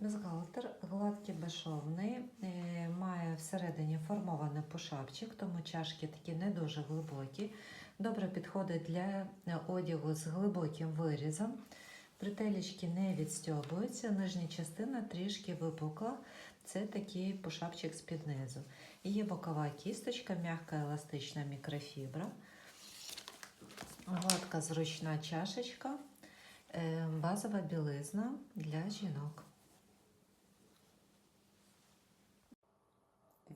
Бюстгальтер гладкий безшовний, е, має всередині формований пушапчик, тому чашки такі не дуже глибокі. Добре підходить для е, одягу з глибоким вирізом. Бретелечки не відстьобуються, нижня частина трішки випукла. Це такий пушапчик з під низу. Є бокова кісточка, м'яка еластична мікрофібра, гладка зручна чашечка, е, базова білизна для жінок.